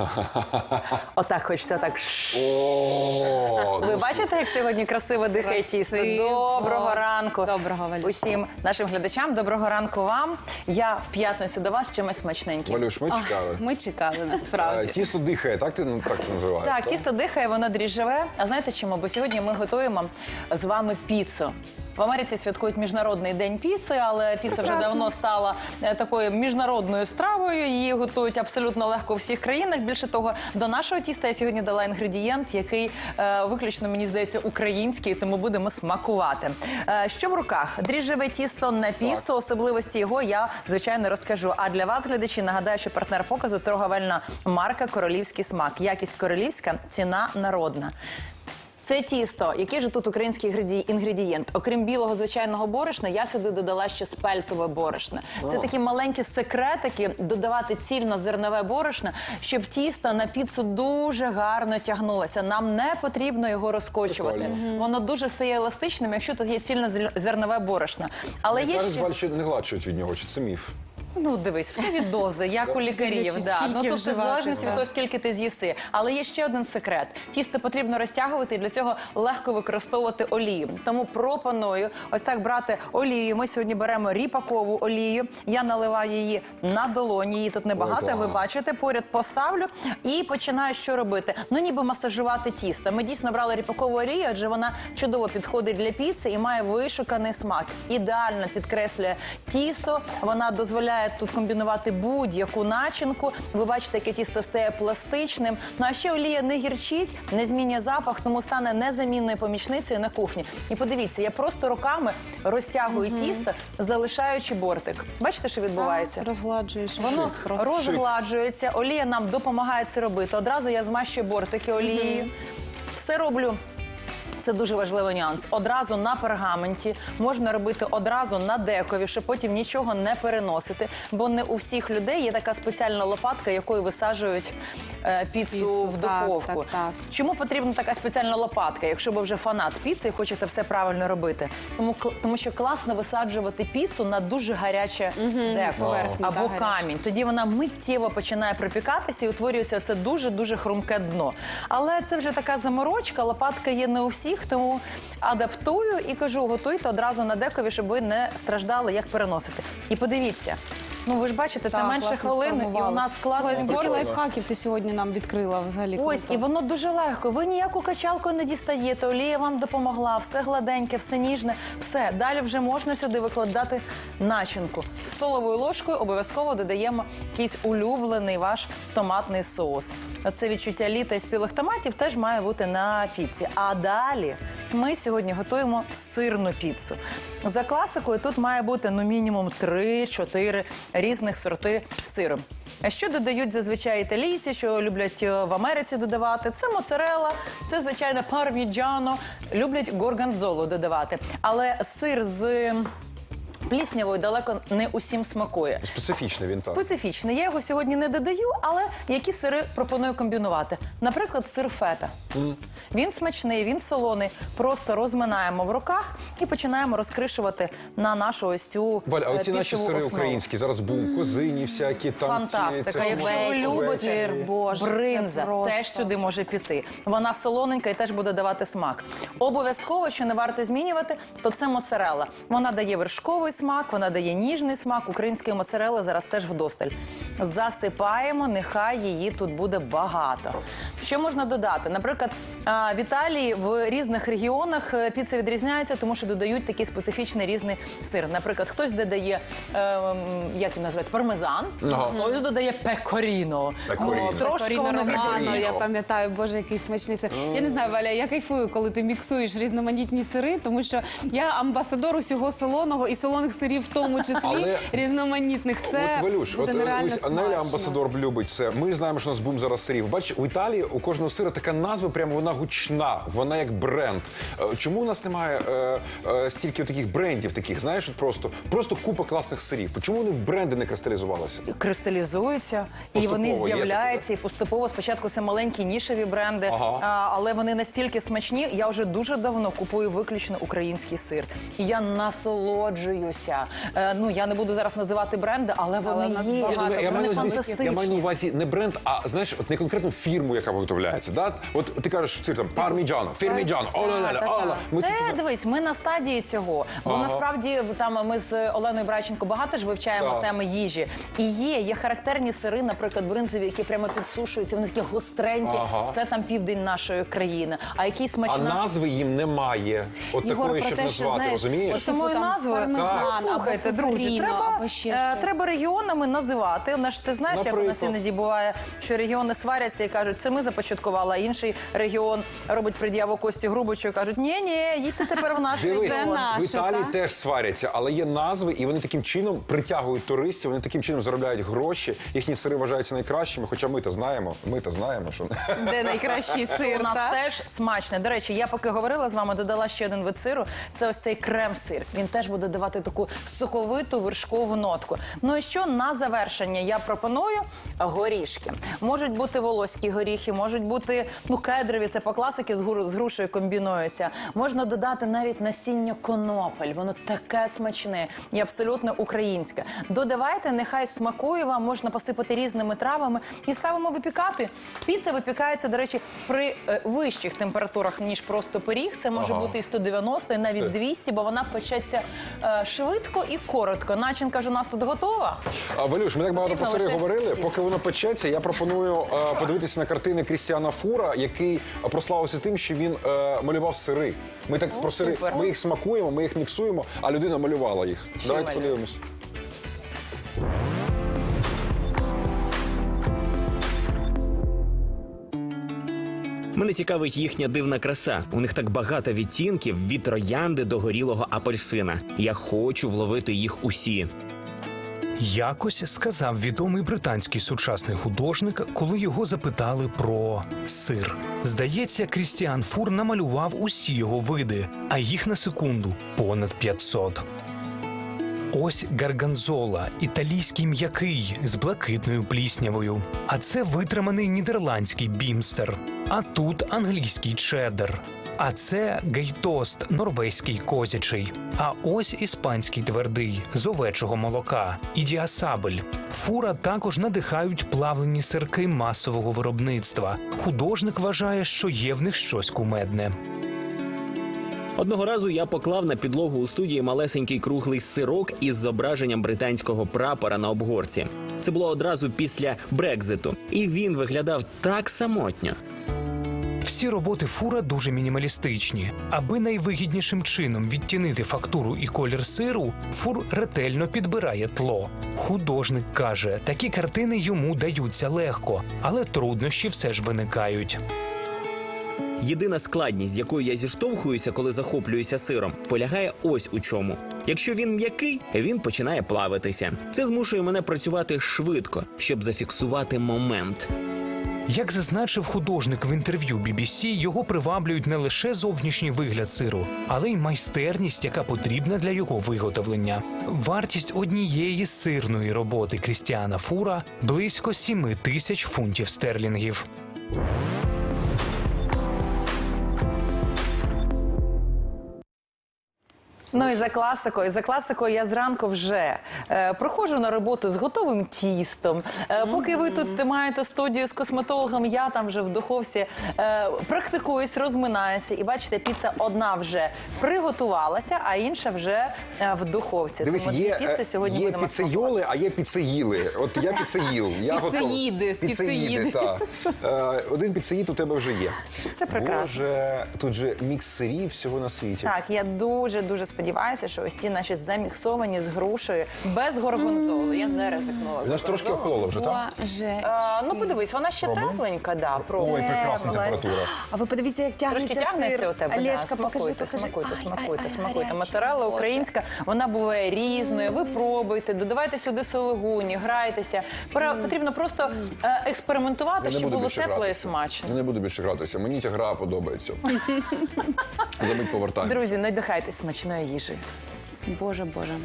Отак хочеться, так. О, Ви ну, бачите, як сьогодні красиво дихає тісто? Красиво. Доброго ранку. Доброго. Усім нашим глядачам. Доброго ранку вам. Я в п'ятницю до вас чимось смачненьким. Валюш, ми чекали. Ми чекали Е, насправді. Тісто дихає, так ти ну, так це називаєш? Так, тісто дихає, воно дріжджеве. А знаєте чому? Бо сьогодні ми готуємо з вами піцу. В Америці святкують міжнародний день піци, але піца вже давно стала е, такою міжнародною стравою. Її готують абсолютно легко у всіх країнах. Більше того, до нашого тіста я сьогодні дала інгредієнт, який е, виключно мені здається український, тому будемо смакувати. Е, що в руках? Дріжджеве тісто на піцу. Особливості його я звичайно розкажу. А для вас, глядачі, нагадаю, що партнер показу торговельна марка Королівський смак. Якість королівська, ціна народна. Це тісто. Який же тут український інгредієнт? Окрім білого звичайного борошна, я сюди додала ще спельтове борошно. Це такі маленькі секретики додавати цільно-зернове борошно, щоб тісто на піцу дуже гарно тягнулося. Нам не потрібно його розкочувати. Прикольно. Воно дуже стає еластичним, якщо тут є цільно-зернове борошно. Але є ще... Що не гладшують від нього, чи це міф? Ну, дивись, все від дози, як у лікарів. Дивлячись, Да. скільки Ну, тобто, в вживати, залежності від того, скільки ти з'їси. Але є ще один секрет: тісто потрібно розтягувати, і для цього легко використовувати олію. Тому пропоную ось так брати олію. Ми сьогодні беремо ріпакову олію. Я наливаю її на долоні. Її тут небагато. Ой, ви клас. бачите, поряд поставлю і починаю що робити. Ну, ніби масажувати тісто. Ми дійсно брали ріпакову олію, адже вона чудово підходить для піци і має вишуканий смак. Ідеально підкреслює тісто. Вона дозволяє тут комбінувати будь-яку начинку. Ви бачите, яке тісто стає пластичним. Ну а ще олія не гірчить, не змінює запах, тому стане незамінною помічницею на кухні. І подивіться, я просто руками розтягую тісто, залишаючи бортик. Бачите, що відбувається? Розгладжуєш. Воно Шик. розгладжується, олія нам допомагає це робити. Одразу я змащую бортики олією. Все роблю. Це дуже важливий нюанс. Одразу на пергаменті можна робити одразу на декові, щоб потім нічого не переносити. Бо не у всіх людей є така спеціальна лопатка, якою висаджують е, піцу, Піцу, в духовку. так, так. Чому потрібна така спеціальна лопатка, якщо ви вже фанат піци і хочете все правильно робити? Тому, тому що класно висаджувати піцу на дуже гаряче деко або камінь. Тоді вона миттєво починає пропікатися і утворюється це дуже дуже хрумке дно. Але це вже така заморочка. Лопатка є не у всіх, тому адаптую і кажу, готуйте одразу на декові, щоб ви не страждали, як переносити. І подивіться. Ну ви ж бачите, це Так, менше класно хвилини, і у сформувалось. нас класний Ось стільки борт. лайфхаків ти сьогодні нам відкрила взагалі. Ось, круто. і воно дуже легко. Ви ніяку качалку не дістаєте. Олія вам допомогла, все гладеньке, все ніжне. Все. Далі вже можна сюди викладати начинку. Столовою ложкою обов'язково додаємо якийсь улюблений ваш томатний соус. Оце відчуття літа і спілих томатів теж має бути на піці. А далі ми сьогодні готуємо сирну піцу. За класикою тут має бути ну мінімум 3-4 різних сорти сиру. А Що додають зазвичай італійці, що люблять е, в Америці додавати? Це моцарела, це звичайно парміджано. Люблять горгонзолу додавати. Але сир з пліснявою далеко не усім смакує. Специфічний він так. Специфічний. Я його сьогодні не додаю, але які сири пропоную комбінувати? Наприклад, сир фета. Він смачний, він солоний. Просто розминаємо в руках і починаємо розкришувати на нашу ось цю Валь, а е, оці наші сири основу. українські, зараз був козині всякі, там Фантастика. Якщо ви любите Боже, бринза, просто. теж сюди може піти. Вона солоненька і теж буде давати смак. Обов'язково, що не варто змінювати, то це моцарелла. Вона дає вершковий смак, вона дає ніжний смак. Української моцарели зараз теж вдосталь. Засипаємо, нехай її тут буде багато. Що можна додати? Наприклад, в Італії в різних регіонах е, піца відрізняється, тому що додають такий специфічний різний сир. Наприклад, хтось додає, е, як він називається, пармезан, хтось додає пекоріно. Пекоріно. Трошки Романо, я пам'ятаю, боже, який смачний сир. Я не знаю, Валя, я кайфую, коли ти міксуєш різноманітні сири, тому що я амбасадор усього солоного і солоних сирів в тому числі різноманітних. Це Анеля амбасадор любить це. Ми знаємо, що у нас бум зараз сирів. Бач, у Італії у кожного сира така назва, прямо вона гучна, вона як бренд. Е, Чому у нас немає е, е, стільки таких брендів, таких, знаєш, просто просто купа класних сирів? Чому вони в бренди не кристалізувалися? Кристалізуються, і вони з'являються, і поступово спочатку це маленькі нішеві бренди, Ага. а, але вони настільки смачні. Я вже дуже давно купую виключно український сир. І я насолоджуюсь подивимося. Е, ну я не буду зараз називати бренди, але вони Але є. багато. Я, я, маю на увазі- я маю на увазі не бренд, а знаєш, от не конкретну фірму, яка виготовляється. Да? От ти кажеш, це там парміджано, фірміджано, ола Та, та, ола. та. Це дивись, ми на стадії цього. Бо Ага. насправді там ми з Оленою Брайченко багато ж вивчаємо Так. теми їжі. І є, є характерні сири, наприклад, бринзові, які прямо підсушуються. Вони такі гостренькі. Ага. Це там південь нашої країни. А які А смачна. назви їм немає. От Єгор, такої, про щоб те, що, назвати, знаєш, розумієш? от Самою Типу там назвою пармезан Ну, або слухайте, друзі, пепперіно, треба, або ще е, щось. треба регіонами називати. Вона ж ти знаєш, як у нас Наприклад. іноді буває, що регіони сваряться і кажуть, це ми започаткували, а інший регіон робить пред'яву Кості Грубичу і кажуть, ні, ні, їдьте тепер в наш Дивись, регіон. в Італії так? теж сваряться, але є назви, і вони таким чином притягують туристів, вони таким чином заробляють гроші. Їхні сири вважаються найкращими. Хоча ми то знаємо, ми то знаємо, що Де найкращий сир, у нас теж смачне. До речі, я поки говорила з вами, додала ще один вид сиру. Це ось цей крем-сир. Він теж буде давати таку соковиту вершкову нотку. Ну і що на завершення я пропоную горішки. Можуть бути волоські горіхи, можуть бути ну кедрові. Це по класики з гру- з грушею комбінується. Можна додати навіть насіння конопель. Воно таке смачне і абсолютно українське. Додавайте, нехай смакує вам, можна посипати різними травами і ставимо випікати. Піца випікається, до речі, при е, вищих температурах, ніж просто пиріг. Це може Ага. бути і 190, і навіть Так. 200, бо вона печеться е, швидко і коротко. Начинка ж у нас тут готова. А, Валюш, ми так багато про Потрібно сири лише говорили. Поки воно печеться, я пропоную е, подивитися на картини Крістіана Фура, який прославився тим, що він е, малював сири. Ми так про сири, супер. ми їх смакуємо, ми їх міксуємо, а людина малювала їх. Давайте малює? подивимось. Мене цікавить їхня дивна краса. У них так багато відтінків від троянди до горілого апельсина. Я хочу вловити їх усі. Якось сказав відомий британський сучасний художник, коли його запитали про сир. Здається, Крістіан Фур намалював усі його види, а їх на секунду понад 500. Ось гарганзола, італійський м'який з блакитною пліснявою. А це витриманий нідерландський бімстер. А тут англійський чеддер. А це гейтост, норвезький козячий. А ось іспанський твердий з овечого молока і діасабель. Фура також надихають плавлені сирки масового виробництва. Художник вважає, що є в них щось кумедне. Одного разу я поклав на підлогу у студії малесенький круглий сирок із зображенням британського прапора на обгорці. Це було одразу після Брекзиту, і він виглядав так самотньо. Всі роботи фура дуже мінімалістичні. Аби найвигіднішим чином відтінити фактуру і колір сиру, фур ретельно підбирає тло. Художник каже, такі картини йому даються легко, але труднощі все ж виникають. Єдина складність, з якою я зіштовхуюся, коли захоплююся сиром, полягає ось у чому. Якщо він м'який, він починає плавитися. Це змушує мене працювати швидко, щоб зафіксувати момент. Як зазначив художник в інтерв'ю BBC, його приваблюють не лише зовнішній вигляд сиру, але й майстерність, яка потрібна для його виготовлення. Вартість однієї сирної роботи Крістіана Фура близько 7 тисяч фунтів стерлінгів. Ну і за класикою, за класикою я зранку вже е, проходжу на роботу з готовим тістом. Е, поки ви тут маєте студію з косметологом, я там вже в духовці е, практикуюсь, розминаюся. І бачите, піца одна вже приготувалася, а інша вже е, в духовці. Дивись, Тому є, дві піци е, сьогодні є будемо піцейоли, а є піцеїли. От я піцеїл. Я готовий. Піцеїди, Піцеїди, піцеїди. так. Е, Один піцеїд у тебе вже є. Це прекрасно. Боже, тут же мікс сирів всього на світі. Так, я дуже дуже сподіваюся, що ось ті наші заміксовані з грушею без горгонзолу. Я не ризикнула. Вона ж трошки охолола вже, так? Боже. Е, ну подивись, вона ще Пробуй. тепленька, да, пробуй. Ой, прекрасна температура. А ви подивіться, як тягнеться Трошки тягнеться сир. у тебе. Олешка, да. покажи, смакуйте, покажи. смакуйте, Ай, смакуйте, ай, ай, смакуйте. гарячий, Моцарелла Боже. українська, вона буває різною. Ви пробуйте, додавайте сюди сологуні, грайтеся. Пора- Потрібно просто е, експериментувати, Я не щоб буду було більше тепло і гратися. смачно. Я не буду більше гратися. Мені ця гра подобається. Замить повертаємо. Друзі, надихайтесь смачною їжею. Боже, боже.